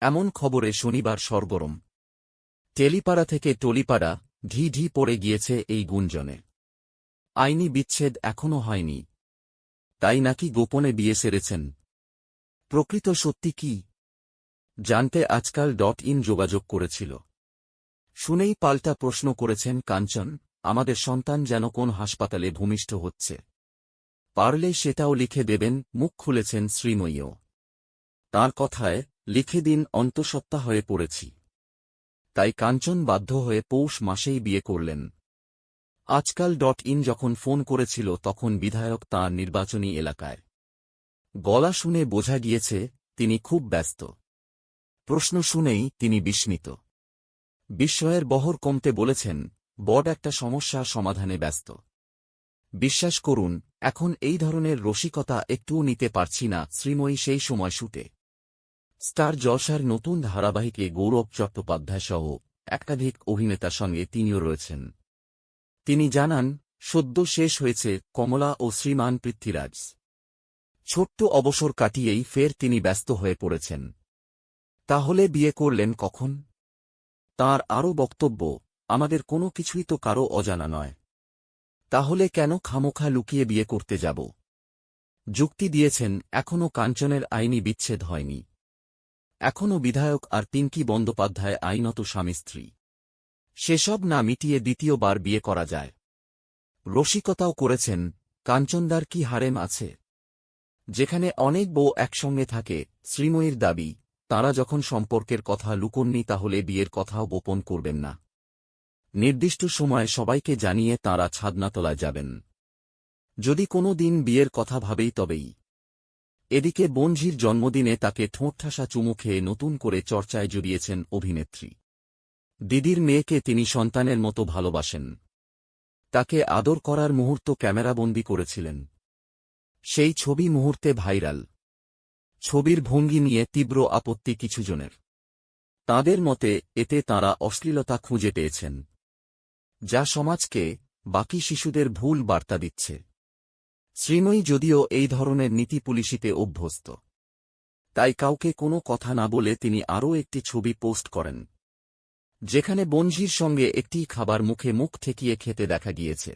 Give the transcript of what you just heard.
এমন খবরে শনিবার সরগরম। টেলিপাড়া থেকে টলিপাড়া, ঢি ঢি পড়ে গিয়েছে এই গুঞ্জনে। আইনি বিচ্ছেদ এখনও হয়নি। তাই নাকি গোপনে বিয়ে সেরেছেন? প্রকৃত সত্যি কি? জানতে আজকাল ডট ইন যোগাযোগ করেছিল। শুনেই পাল্টা প্রশ্ন করেছেন কাঞ্চন, আমাদের সন্তান যেন কোন হাসপাতালে ভূমিষ্ঠ হচ্ছে। পারলে সেটাও লিখে দেবেন, মুখ খুলেছেন শ্রীময়ীও। তার কথায় লিখে দিন অন্তঃসত্ত্বা হয়ে পড়েছি। তাই কাঞ্চন বাধ্য হয়ে পৌষ মাসেই বিয়ে করলেন। আজকাল ডট ইন যখন ফোন করেছিল তখন বিধায়ক তাঁর নির্বাচনী এলাকায়। গলা শুনে বোঝা গিয়েছে, তিনি খুব ব্যস্ত। প্রশ্ন শুনেই তিনি বিস্মিত। বিস্ময়ের বহর কমতে বলেছেন বড একটা সমস্যার সমাধানে ব্যস্ত। বিশ্বাস করুন, এখন এই ধরনের রসিকতা একটুও নিতে পারছি না, শ্রীময়ী সেই সময় শুটে স্টার জলসার নতুন ধারাবাহিকে গৌরব চট্টোপাধ্যায় সহ একাধিক অভিনেতার সঙ্গে তিনিও রয়েছেন। তিনি জানান, সদ্য শেষ হয়েছে কমলা ও শ্রীমান পৃথ্বীরাজ। ছোট্ট অবসর কাটিয়েই ফের তিনি ব্যস্ত হয়ে পড়েছেন। তাহলে বিয়ে করলেন কখন? তার আরও বক্তব্য, আমাদের কোনো কিছুই তো কারও অজানা নয়। তাহলে কেন খামোখা লুকিয়ে বিয়ে করতে যাব? যুক্তি দিয়েছেন এখনও কাঞ্চনের আইনি বিচ্ছেদ হয়নি। এখনও বিধায়ক আর পিঙ্কি বন্দ্যোপাধ্যায় আইনত স্বামী স্ত্রী। সেসব না মিটিয়ে দ্বিতীয়বার বিয়ে করা যায়। রসিকতাও করেছেন, কাঞ্চনদার কি হারেম আছে? যেখানে অনেক বউ একসঙ্গে থাকে, শ্রীময়ীর দাবি, তারা যখন সম্পর্কের কথা লুকননি তাহলে বিয়ের কথাও গোপন করবেন না। নির্দিষ্ট সময়ে সবাইকে জানিয়ে তাঁরা ছাদনাতলায় যাবেন। যদি কোনো দিন বিয়ের কথা ভাবেই তবেই। এদিকে বনঝির জন্মদিনে তাকে ঠোঁটঠাসা চুমু খেয়ে নতুন করে চর্চায় জড়িয়েছেন অভিনেত্রী। দিদির মেয়েকে তিনি সন্তানের মতো ভালোবাসেন। তাকে আদর করার মুহূর্ত ক্যামেরাবন্দি করেছিলেন। সেই ছবি মুহূর্তে ভাইরাল। ছবির ভঙ্গি নিয়ে তীব্র আপত্তি কিছুজনের। তাঁদের মতে, এতে তাঁরা অশ্লীলতা খুঁজে পেয়েছেন। যা সমাজকে বাকি শিশুদের ভুল বার্তা দিচ্ছে। শ্রীময়ী যদিও এই ধরনের নীতি পুলিশিতে অভ্যস্ত। তাই কাউকে কোনো কথা না বলে তিনি আরও একটি ছবি পোস্ট করেন, যেখানে বঞ্জির সঙ্গে একটি খাবার মুখে মুখ ঠেকিয়ে খেতে দেখা গিয়েছে।